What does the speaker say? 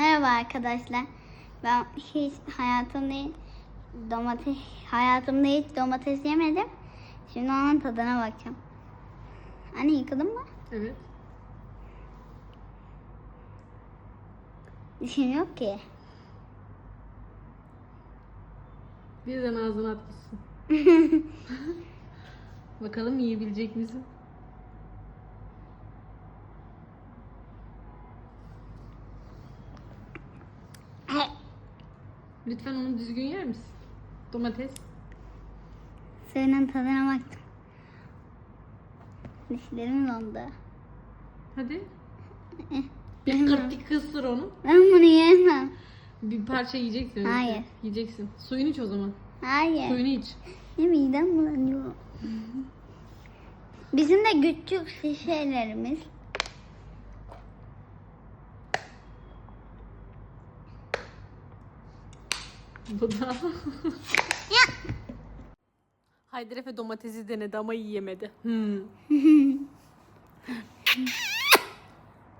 Merhaba arkadaşlar. Ben hiç hayatımda domates hayatımda hiç domates yemedim. Şimdi onun tadına bakacağım. Anne yıkadın mı? Evet. Dişim yok ki. Birden ağzına atmışsın. Bakalım yiyebilecek misin? Lütfen onu düzgün yer misin? Domates. Suyunun tadına baktım. Dişlerim dondu. Hadi. Bir yemem. bir kısır onu. Ben bunu yemem. Bir parça yiyeceksin. Hayır. Yiyeceksin. Suyunu iç o zaman. Hayır. Suyunu iç. Ne midem bulanıyor. Bizim de küçük şişelerimiz. Bu da. Haydar Efe domatesi denedi ama yiyemedi. Hmm.